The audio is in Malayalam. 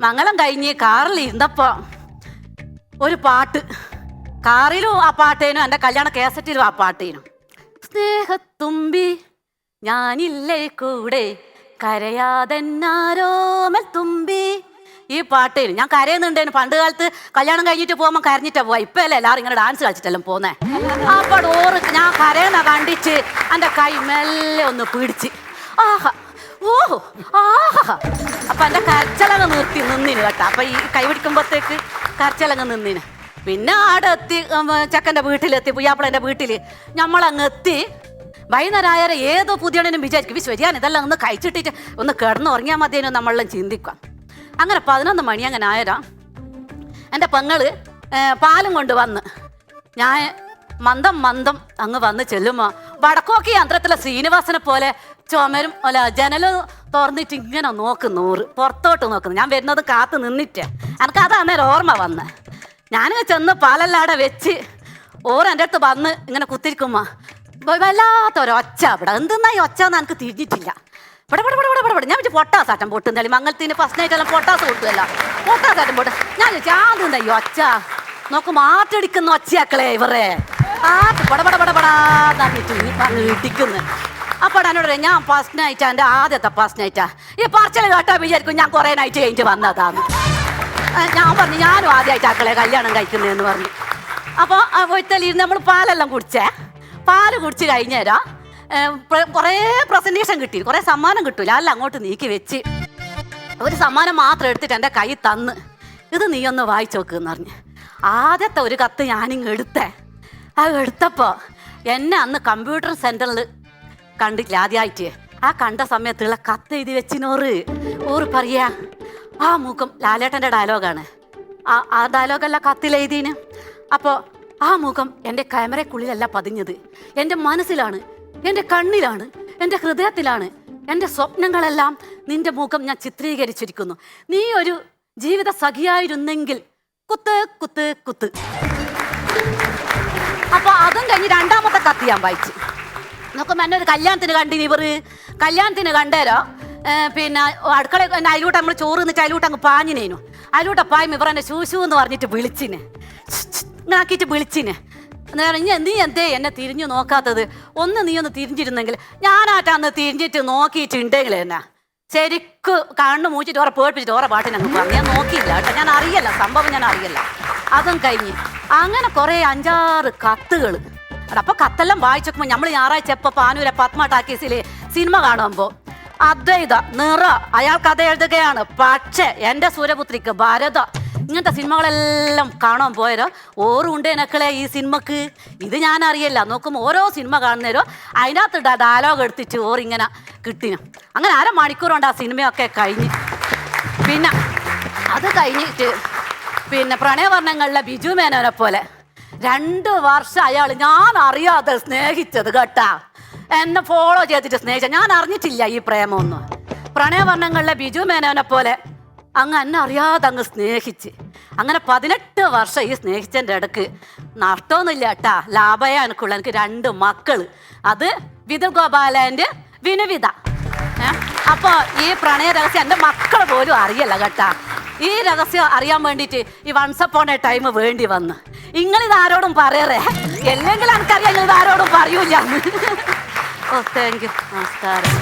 മംഗളം കഴിഞ്ഞ് കാറിൽ ഇരുന്നപ്പോ ഒരു പാട്ട്. കാറിലും ആ പാട്ടേനും എന്റെ കല്യാണ കേസറ്റിലും ആ പാട്ടേനും. സ്നേഹത്തുമ്പി ഞാനില്ലേ കൂടെ? കരയാതെന്നാരോമൽ തുമ്പി. ഈ പാട്ടേനും. ഞാൻ കരയുന്നുണ്ടേനു. പണ്ട് കാലത്ത് കല്യാണം കഴിഞ്ഞിട്ട് പോകുമ്പോൾ കരഞ്ഞിട്ടാ പോവാ. ഇപ്പൊ അല്ലേ എല്ലാവരും ഇങ്ങനെ ഡാൻസ് കളിച്ചിട്ടെല്ലാം പോന്നേ അപ്പൊ ഡോറ് ഞാൻ കരയുന്ന കണ്ടിച്ച് എന്റെ കൈ മെല്ലെ ഒന്ന് പിടിച്ച്. ആഹാ. ഓഹോ ആ. അപ്പൊ എന്റെ കരച്ചലങ്ങ് നിർത്തി നിന്നിന് കേട്ടോ. അപ്പൊ ഈ കൈപിടിക്കുമ്പോത്തേക്ക് കരച്ചലങ്ങ് നിന്നിന്. പിന്നെ ആടെ എത്തി ചെക്കന്റെ വീട്ടിലെത്തി പുയ്യാപ്പിളന്റെ വീട്ടിൽ നമ്മളങ്ങ് എത്തി. വൈകുന്നേരം ഏതോ പുതിയണനും വിചാരിക്കും "വി, ശരിയാണ് ഇതെല്ലാം ഒന്ന് കഴിച്ചിട്ടിട്ട് ഒന്ന് കിടന്ന് ഉറങ്ങിയാൽ മതിയെന്ന് നമ്മളെല്ലാം ചിന്തിക്കാം. അങ്ങനെ പതിനൊന്ന് മണി അങ്ങനെ ആയരാ എന്റെ പെങ്ങൾ പാലും കൊണ്ട് വന്ന് ഞാൻ മന്ദം മന്ദം അങ്ങ് വന്ന് ചെല്ലുമ്പോ വടക്കോക്കി യന്ത്രത്തിലെ ശ്രീനിവാസനെ പോലെ ചുമരും അല്ല ജനലും തുറന്നിട്ട് ഇങ്ങനെ നോക്കും നൂറ് പുറത്തോട്ട് നോക്കുന്നു ഞാൻ വരുന്നത് കാത്തു നിന്നിട്ട്. എനിക്ക് അത് അന്നേരം ഓർമ്മ വന്ന്. ഞാൻ ചെന്ന് പാലല്ലാടെ വെച്ച് ഓർ എന്റെ അടുത്ത് വന്ന് ഇങ്ങനെ കുത്തിരിക്കുമ്പോ വ- വല്ലാത്തൊരൊച്ച ഇവിടെ എന്തെന്നാ ഈ ഒച്ച എന്ന് എനിക്ക് തിരിഞ്ഞിട്ടില്ല. ഇവിടെ ഇവിടെ ഇവിടെ ഇവിടെ ഇവിടെ ഞാൻ വെച്ച് പൊട്ടാസ് ആട്ടം പൊട്ടും തളി മംഗലത്തിന് ഫസ്റ്റ് നൈറ്റ് എല്ലാം പൊട്ടാസ് കൊടുത്തല്ല പൊട്ടാസ് ആട്ടം പൊട്ടും. ഞാൻ ചോദിച്ചു ആദ്യം ഈ ഒച്ച? നോക്ക് മാറ്റടിക്കുന്ന ഒച്ചയാക്കളെ ഇവരെ. അങ്ങ് ഇടിക്കുന്നു. ഞാൻ ഫസ്റ്റ് നൈറ്റാ എന്റെ ആദ്യത്തെ ഫസ്റ്റ് നൈറ്റാ ഈ പറച്ചൽ കേട്ടാ വിചാരിക്കും ഞാൻ കുറേ നൈറ്റ് കഴിഞ്ഞിട്ട് വന്നതാണ് ഞാൻ പറഞ്ഞു ഞാനും ആദ്യമായിട്ട് ആക്കളെ കല്യാണം കഴിക്കുന്നതെന്ന് പറഞ്ഞു. അപ്പോൾ ഒറ്റലിരുന്ന് നമ്മൾ പാലെല്ലാം കുടിച്ചേ. പാൽ കുടിച്ച് കഴിഞ്ഞേരാ കുറേ പ്രസന്റേഷൻ കിട്ടി. കുറേ സമ്മാനം കിട്ടൂല. അല്ല അങ്ങോട്ട് നീക്കി വെച്ച്. ഒരു സമ്മാനം മാത്രം എടുത്തിട്ട് എന്റെ കൈ തന്ന്. ഇത് നീ ഒന്ന് വായിച്ചു നോക്കുന്ന് പറഞ്ഞു. ആദ്യത്തെ ഒരു കത്ത് ഞാനിങ്ങ് എടുത്തേ. അത് എടുത്തപ്പോൾ എന്നെ അന്ന് കമ്പ്യൂട്ടർ സെന്ററിൽ കണ്ടില്ല ആദ്യമായിട്ട് ആ കണ്ട സമയത്തുള്ള കത്ത് എഴുതി വെച്ചിനോറ്. ഓറ് പറയാ ആ മുഖം ലാലേട്ടന്റെ ഡയലോഗാണ് ആ ആ ഡയലോഗല്ല കത്തിൽ എഴുതിന്. അപ്പോൾ ആ മുഖം എന്റെ ക്യാമറയ്ക്കുള്ളിലല്ല പതിഞ്ഞത്. എന്റെ മനസ്സിലാണ് എന്റെ കണ്ണിലാണ് എന്റെ ഹൃദയത്തിലാണ് എന്റെ സ്വപ്നങ്ങളെല്ലാം നിന്റെ മുഖം ഞാൻ ചിത്രീകരിച്ചിരിക്കുന്നു. നീ ഒരു ജീവിത സഖിയായിരുന്നെങ്കിൽ കുത്ത് കുത്ത് കുത്ത്. അപ്പൊ അതും കഴിഞ്ഞ് രണ്ടാമത്തെ കത്ത് ഞാൻ വായിച്ചു. നോക്കുമ്പോ എന്നെ ഒരു കല്യാണത്തിന് കണ്ടിന് ഇവർ കല്യാണത്തിന് കണ്ടേരോ? പിന്നെ അടുക്കള അയലൂട്ട് നമ്മൾ ചോറ് നിന്നിട്ട് അയലൂട്ട് അങ്ങ് പാഞ്ഞിനേനു. അയലൂട്ട പായും ഇവർ എന്നെ ശൂശു എന്ന് പറഞ്ഞിട്ട് വിളിച്ചിന്. ഇങ്ങനെ ആക്കിയിട്ട് വിളിച്ചിന്. ഇനി നീ എന്തേ എന്നെ തിരിഞ്ഞു നോക്കാത്തത്? ഒന്ന് നീ ഒന്ന് തിരിഞ്ഞിരുന്നെങ്കിൽ ഞാനാട്ടാന്ന് തിരിഞ്ഞിട്ട് നോക്കിയിട്ടുണ്ടെങ്കിൽ എന്നെ. ശരിക്ക് കണ്ണു മൂച്ചിട്ട് ഓറെ പേടിപ്പിച്ചിട്ട് ഓറെ പാട്ടിന് അങ്ങ് പറഞ്ഞു. ഞാൻ നോക്കിയില്ല കേട്ടോ. ഞാൻ അറിയല്ല സംഭവം ഞാൻ അറിയല്ല. അതും കഴിഞ്ഞ് അങ്ങനെ കുറെ അഞ്ചാറ് കത്തുകൾ അപ്പൊ കത്തെല്ലാം വായിച്ചപ്പോ നമ്മൾ ഞായറാഴ്ച എപ്പോ പാനൂരെ പത്മ ടാക്കീസിലെ സിനിമ കാണുമ്പോ അദ്വൈത നിറ അയാൾ കഥ എഴുതുകയാണ്. പക്ഷേ എന്റെ സൂര്യപുത്രിക്ക് ഭരത ഇങ്ങനത്തെ സിനിമകളെല്ലാം കാണാൻ പോയരോ ഓറുണ്ട് എനക്കളെ ഈ സിനിമക്ക്. ഇത് ഞാൻ അറിയില്ല നോക്കുമ്പോൾ ഓരോ സിനിമ കാണുന്നേരോ അതിനകത്ത് ഡയലോഗ് എടുത്തിട്ട് ഓറിങ്ങനെ കിട്ടിനു. അങ്ങനെ അര മണിക്കൂർ കൊണ്ട് ആ സിനിമയൊക്കെ കഴിഞ്ഞ്. പിന്നെ അത് കഴിഞ്ഞിട്ട് പിന്നെ പ്രണയവർണങ്ങളിലെ ബിജു മേനോനെ പോലെ. രണ്ട് വർഷം അയാൾ ഞാൻ അറിയാതെ സ്നേഹിച്ചത് കേട്ടാ. എന്നെ ഫോളോ ചെയ്തിട്ട് സ്നേഹിച്ച. ഞാൻ അറിഞ്ഞിട്ടില്ല ഈ പ്രേമമൊന്നും. പ്രണയവർണങ്ങളിലെ ബിജു മേനോനെ പോലെ അങ്ങ് എന്നെ അറിയാതെ അങ്ങ് സ്നേഹിച്ച്. അങ്ങനെ പതിനെട്ട് വർഷം ഈ സ്നേഹിച്ചതിന്റെ ഇടയ്ക്ക് നഷ്ടമൊന്നുമില്ല കേട്ടാ. ലാഭയ എനിക്കുള്ള എനിക്ക് രണ്ട് മക്കൾ. അത് വിധു ഗോപാലന്റെ വിനുവിത. അപ്പോൾ ഈ പ്രണയ രഹസ്യം എന്റെ മക്കൾ പോലും അറിയല്ല കേട്ടാ. ഈ രഹസ്യം അറിയാൻ വേണ്ടിയിട്ട് ഈ വൺസ് അപ്പോൺ എ ടൈം വേണ്ടി വന്നു. ഇത് ആരോടും പറയറേ? അല്ലെങ്കിൽ എനിക്കറിയാം നിങ്ങൾ ആരോടും പറയൂല. ഓ താങ്ക് യു നമസ്കാരം.